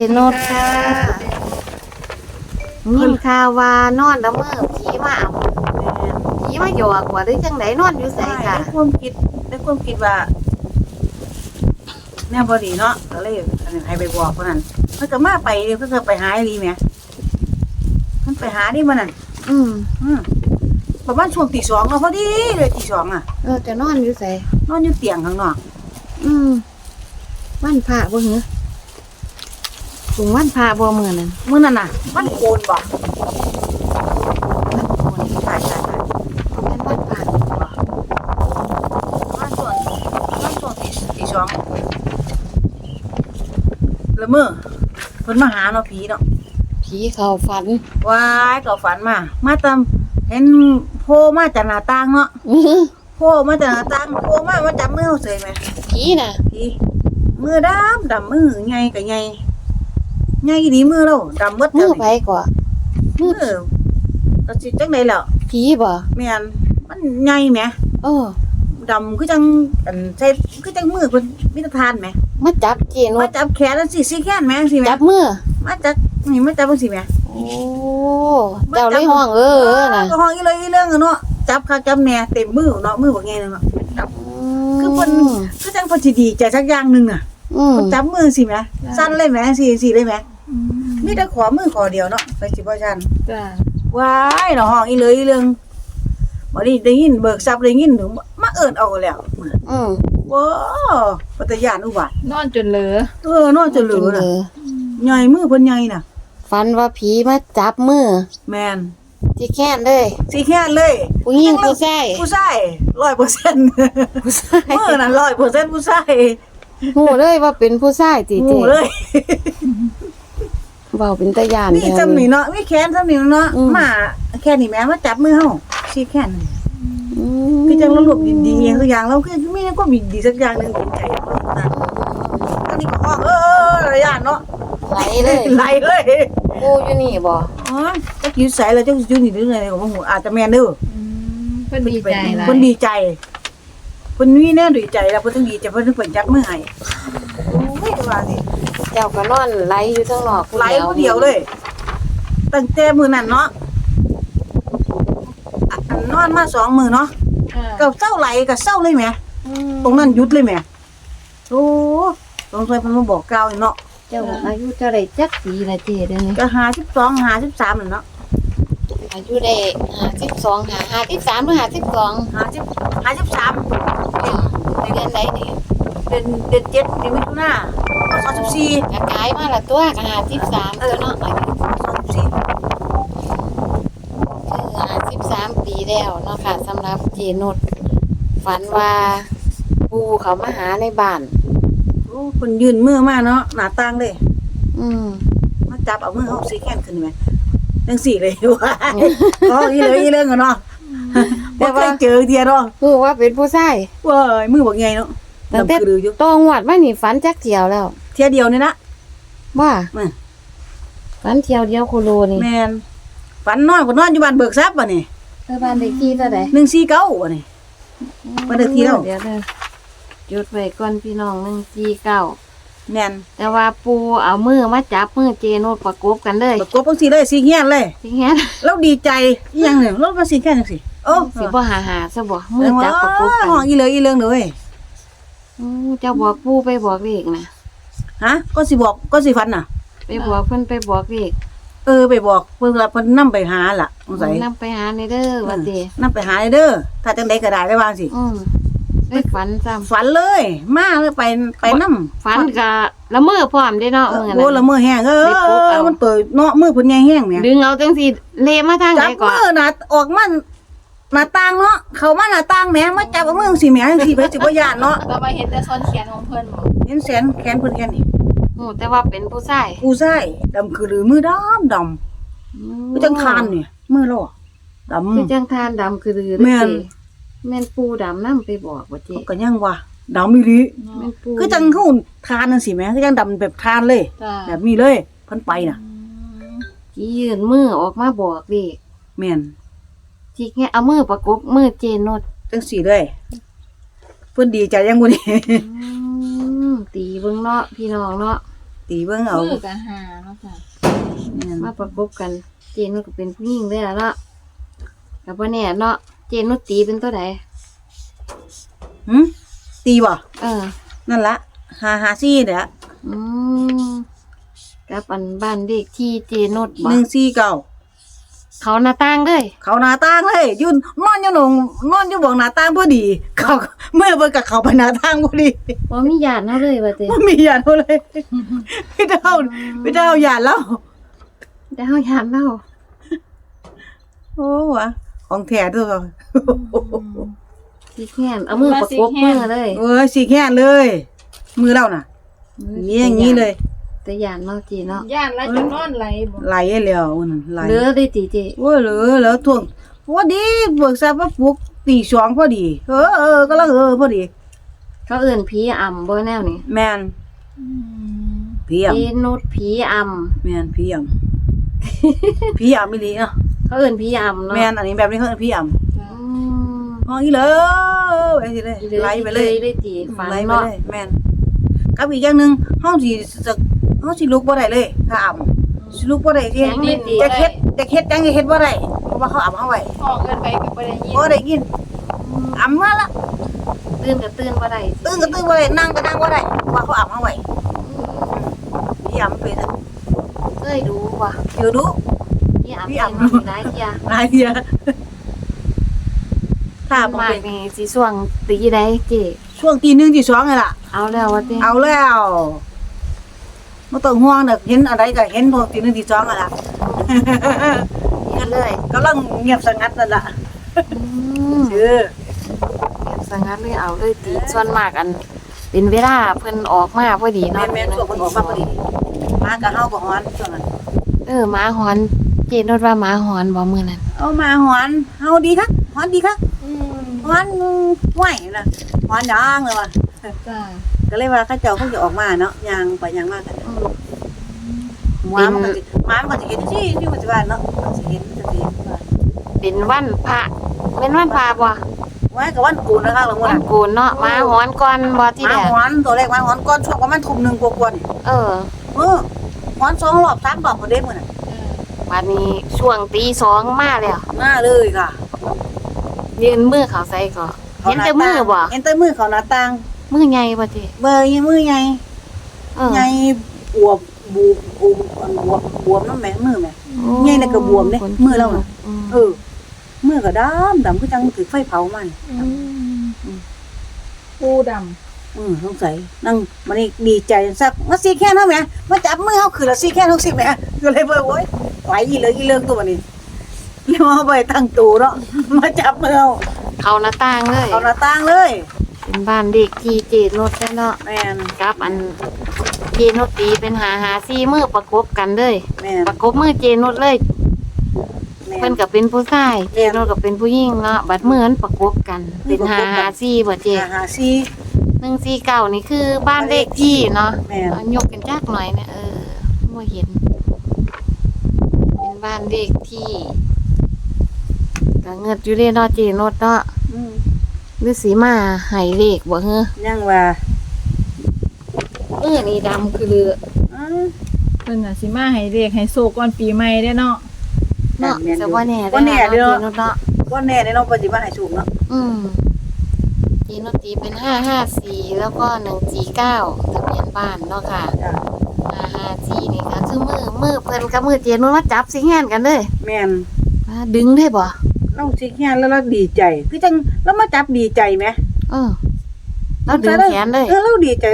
เป็นโนดค่ะยินข่าวว่านอนละเมอผีมาเอาผีมาหยอกว่าหรือจังไดนอนอยู่ไสใช่ค่ะในความคิดในความคิดว่าแนวบอดีเนาะก็เลยให้ไปบอกคนนั้นเพิ่นก็มาไปเพิ่นก็ไปหาอีหลีแหม่เพิ่นไปหาดิมันนั่นอืมอืมประมาณช่วงตีสองเนาะพอดีเลยตีสองอะเออจะนอนอยู่ไสนอนอยู่เตียงข้างนอกอืมวันพระบ่เหรอ ถุงวันพระบ่มือนั้นมือนั้นน่ะมันโกนบ่ใช่ใช่ใช่เป็นวันพระประมาณช่วงประมาณช่วงตีตีสองละเมอเพิ่นมาหาเนาะผีเนาะผีเข้าฝันว้ายก็ฝันมา มาตามเห็นโผล่มาจากหน้าต่างเนาะอื้อโผล่มาจากหน้าต่างโผล่มามาจับมือเฮาเสยไหมผีน่ะพี่มือดำดำมือใหญ่ก็ใหญ่ ใหญ่ดีมือเราดำหมดมือแล้วไปนี่ก่อมือก็สิจังได๋แล้วผีบ่แม่นมันใหญ่แหมโอ้ดำคือจังอันใส่คือจังมือเพิ่นมีแตะทานแหมมาจับเจนมาว่าจับแขนแล้วสิสิแขนแหมสิแหมจับมือมาจับนี่มาจับจังซี่แหมโอ้เจ้าเลยห้องเออเออน่ะก็ห้องอีเลยอีเรื่องอะเนาะจับคักจับแหน่เต็มมือเนาะมือบ่ไงเนาะจับคือเพิ่นคือจังเพิ่นสิดีใจสักอย่างหนึงน่ะ อืมเพิ่นจับมือสิแหมสั้นเลยแหมสิสิเลยแหมมีแต่ขอมือขอเดียวเนาะไปสิบ่ชันจ้าว้ายเนาะห้องอีเลยอีเรื่องบ่ได้ได้ยินเบิกทรัพย์ได้ยินถึงมาเอิ้นเอาแล้วอืมว้าวปัตยานอุบัตินอนจนเหลือเออนอนจะเหลือน่ะใหญ่มือเพิ่นใหญ่น่ะฝันว่าผีมาจับมือ แม่นที่แค้นเลยสิแค่เลยผู้หญิงผู้ชายผู้ชาย100%ผู้ชายมือน่ะ100%ผู้ชาย หูเลยว่าเป็นผู้ชายติหเจมู่เลยเว้าเป็นตาย่านมีแท้จำนี่เนาะมีแขนจำนี่เนาะอืมมาแค่นี้แม่มาจับมือเฮาสิแค่นั้นอืมคือจังเราหลบดีดีๆสักอย่างเราคือมีก็มีดีสักอย่างหนึงเป็นใจเรานะอันนี้ก็ห้องเออระยะเนาะไหลเลยไหลเลยกูอยู่นี่บ่อ๋อจักอยู่ใส่แล้วจักอยู่นี่หรือไงก็บ่ฮู้อาจจะแม่นเด้อเพิ่นดีใจหลายเพิ่นดีใจ เพิ่นมีแน่ดีใจแล้วเพิ่นต้องดีใจเพิ่นถึงเพิ่นจับมือให้โอ้ยว่าสิเจ้าก็นอนไหลอยู่ข้างนอกผู้ไหลผู้เดียวเลย ตั้งแต่มื้อนั้นเนาะอะอันนอนมาสองมื้อเนาะอ่าก็เศร้าไหลก็เศร้าเลยแหมตรงนั้นหยุดเลยแหมโอ้สงสัยเพิ่นมาบอกกล่าวนี่เนาะเจ้าอายุเท่าไหร่จักปีละเจเดี๋ยวนี้ก็52 53นั่นเนาะ อายุได้52 53หรือ52 50 53เดือนใดนี่เดือนเดือน7เดือนมิถุนายน24ก็กลายมาละตัวก็53ตัวเนาะอายุ24คือ53ปีแล้วเนาะค่ะสำหรับเจนุชฝันว่าปูเขามาหาในบ้านโอ้เพิ่นยื่นมือมาเนาะหน้าต่างเลย อืมมาจับเอามือเฮาสิแขนขึ้นแหม จังสี่เลยว่าอ๋ออีเลยอีเรื่องอะเนาะบ่เคยเจอเทียเนาะคือว่าเป็นผู้ชายเว้ยมือบักใหญ่เนาะตั้งแต่ดำคืออยู่ตองวัดมานี่ฝันจักเที่ยวแล้ว เที่ยเดียวนี่นะว่าอืมฝันเที่ยวเดียวโคโลนี่แม่นฝันนอนก็นอนอยู่บ้านเบิกทรัพย์บ่นี่เธอบ้านเลขที่เท่าใด149บ่นี่บ้านเลขที่แล้วเดี๋ยวเด้อจุดไว้ก่อนพี่น้องหนึ่งสี่เก้า แม่นแต่ว่าปูเอามือมาจับมือเจโนดประกบกันเลยประกบจังซี่เลยสิเฮียนเลยจริงแฮะเราดีใจอีหยังเนี่ยเรามาสิแค่จังซี่โอ้สิบ่หาหาซะบ่มือจับประกบกันห้องอีเลยอีเรื่องเด้อเว้ยอู้เจ้าบอกปูไปบอกเลขนะฮะ ก็สิบอกก็สิฝันน่ะ ไปบอกเพิ่นไปบอกเลขเออไปบอกเพิ่นว่าเพิ่นนำไปหาล่ะสงสัยนำไปหาในเด้อว่าตินำไปหาเด้อถ้าจังไดก็ได้ได้ว่าสิอืม ได้ฝันซ้ำฝันเลย มาเลยไปไปนำฝันกะละเมอพร้อมได้เนาะมื้อโอ้ละนั้นมือแห้งเอได้ปลุกอเอามัมันเปิดเนาะมือเพิ่นใหญ่แห้งแหมดึงเอาจังสิเลมาทางไหจันบก่อนมือน่ะออกมาหน้าต่างเนาะเข้ามาหน้าต่างแหมมาจับเอามือจังซี่แหมจังซี่ไปสิบ่ย่านเนาะเราไปเห็นแต่ส่วนแขนของเพิ่นบ่เห็นแสนแขนเพิ่นแค่นี้โอ้แต่ว่าเป็นผู้ชายผู้ชายดำคือหรือมือดำดำคือจังทานนี่มือเราอะดำ คือจังทานดำคือรือแม่นเด้ แม่นปูดำนํไปบอกว่าเจ๊ก็ยังว่าดำอีหลีแม่นปูคือจังเขาทานจังซี่แหมคือจังดำแบบทานเลย จ้าแบบนี้เลยเพิ่นไปน่ะ ที่ยืนมือออกมาบอกเลขแม่นที่แค่เอามือประกบมือเจนดจังซี่เลยเพิ่นดีใจยังบ่นี่อืมตีเบิ่งเนาะพี่น้องเนาะตีเบิ่งเอา มือกับหาเนาะค่ะแม่นมาประกบกัน เจนุชก็เป็นผู้หญิงได้แล้วเนาะกับว่าแน่เนาะ เจนุชตีเป็นตัวใดหึตีบ่เออ นั่นละหาหาซี่เด้ออืมกับอันบ้านเด็กที่เจนุชบ่หนึ่งซี่เก่า เขาหน้าต่างเลยเขาหน้าต่างเลยอยืนนอนอยู่หนองนอนอยู่บ่งหน้าต่างพอดี เขาเมื่อเบิ่งกับเขาไปหน้าต่างพอดีบ่มีญาติเนาะเลยว่าเต้บ่มีหยาดเขาเลยพี่เจ้าพี่เจ้าหยาดแล้วแต่เฮาญาติเนาะโอ้วะ ของแท้ตัวเขาสิแค่นเอามือประกบมือเลยเอ้ยสีแค่เลย มือเราน่ะมีอย่างนี้เลยแต่ญาติเนาะเจเนาะย่านแล้วจะนอนไหลบ่ไหลแล้วนั่นไหลเหลือได้ติเจโอ้ยเหลือแล้วท่วงพอดีเบิกทราบว่าปลุกตีสองพอดี เออเออก็ลังเออพอดี เขาเอิ้นผีอ่ำบ่แนวนี้แม่นพี่อ่เจนุชผีอ่ำแม่นพี่อ่พี่อ่ไม่ดีเนาะ เขาเอิ้นผีอ่ำเนาะแม่นอันนี้แบบนี้เขาเรียกพี่อ่อืมห้องอีเลยไปสิเลยไล่ไปเลยได้ตีฟันไล่ไปเนาะเลยแม่นกับอีกอย่างหนึงห้องสิจะห้องสิลุกบ่ได้เลย ถ้าอ่สิลุกบ่ได้สิแข็งไม่ดีจะเฮ็ดจะเฮ็ดจังจะเฮ็ดบ่ได้เพราะว่าเขาอ่ำเฮาไว้ออกเกินไปก็บ่ได้ยินบ่ได้ยินอ่ำมาละ ตื่นก็ตื่นบ่ได้ตื่นก็ตื่นบ่ได้นั่งก็นั่งบ่ได้เพราะว่าเขาอ่ำเฮาไว้พี่อ่ำเป็นเคยดูว่ะเดี๋ยวดู พี่อ่ำพี่เป็นอ่ำมาหลายเที่ยหลายเที่ยถ้าบ่มากเป็นนี่สิช่วงตีใดเจช่วงตีหนึ่งตีสองนี่ล่ะ เอาแล้วว่าติเอาแล้วไม่ต้องห่วงเด้อเห็นอะไรก็เห็นพวกตีหนึ่งตีสองอะล่ะเฮ็ดเลยกำลังเงียบสงัดนั่นล่ะอืมเออเก็บสังกัดเลยเอาเลยตีส่วนมากอัน เป็นเวลาเพิ่นออกมาพอดีแม่เนาะนแม่นช่วงคนออกมาพอดีมากับเฮาบ่ฮ้อนช่วงนั้นเออหมาหอน เจนดว่าหมาหอนบ่มื้อนั้นเอามาฮ้อนเฮาดีคักฮ้อนดีคักอืมฮ้อนไหวน่ะฮ้อนดังเลยว่ะจ้าก็เลยว่าเขาเจ้าคงจะออกมาเนาะย่างไปย่างมากันอืมหมามันก็สิหมามันก็สิเห็นสิที่มันสิว่าเนาะมันสิเห็นมันสิเห็นว่าเป็นวันพระเป็นวันพระบ่ไว้กับวันกูนนะคะหลวงวัว่านโกนเนาะหมาหอนก่อนบ่ที่หแรมากฮ้อนตัวแรกหมาฮ้อนก่อนช่วงประมาณทุ่มหนึงกว่าๆนี่ เออ เออฮ้อนสองรอบสามรอบบ่ได้มื้อน่ะ บัดนี้ช่วงตีสองมาแล้วมาเลยค่ะยืนมือเขาใส่ก็เห็นแต่มือบ่เห็นแต่มือเขาหน้าต่างมือใหญ่บ่เจเบอร์ยี่มือใหญ่เออใหญ่อวบบูบวบอันบวบบวมน้ำแม่มือแม่ใหญ่น่ะก็บวมเด้มือเราน่ะมเออมือก็ดำดำคือจังถือไฟเผามันอืมปูดอืมสงสัยนั่งมันนี่ดีใจสักมาซีแค่นั้นแหมมาจับมือเขาคือละซีแค่นั้นสิแหม่ก็เลยเบอร์โอ้ย ไหวอีเหลืออีเลิงตัวนี้เรียกว่าไปตั้งตูเนาะมาจับมือเอาเขาหน้าต่างเลยเอาหน้าต่างเลยเป็นบ้านเด็กที่เจนดได้เนาะแม่นกับอันเจนุดตีเป็นหาหาซี่มือประกบกันเลยแม่นประกบมือเจนุดเลยแม่เพิ่นนก็เป็นผู้ชายเจนุดก็เป็นผู้หญิงเนาะบัดมือมันประกบกัน เป็นหาหาซี่บ่เจหาหาซีหนึ่งซี่เก้านี่คือบ้านเลขที่เนาะแม่นเอายกกันจักหน่อยเนี่ยเออบ่เห็นเป็น บ้านเลขที่ก็เงิดอยู่เด้เนาะเจนุดเนาะอืมหรือสีมาให้เลขบ่เฮ้อยังว่าเออนี่ดำคือเรืออืมำเพิ่นน่ะสิมาให้เรียกให้โซก่อนปีใหม่ได้เนาะเนาะแม่นอยู่จะว่าแน่บ่แน่เด้อเนาะเนาะว่าแน่ในน้องปฏิบัติให้สูงเนาะอืมจีนตีเป็นห้าห้าสี่แล้วก็หนึ่งจีเก้าทะเบียนบ้านเนาะค่ะ จ้ะห้าห้าจี นี่ก็คือมือมือเพิ่นกับมือเจนุนมาจับสิงานกันเลยแม่นว่าดึงได้บ่น้องสิแค่แล้วเราดีใจ คือจังเรามาจับดีใจไหมเออแล้วดึงแขนเลย เออเราดีใจ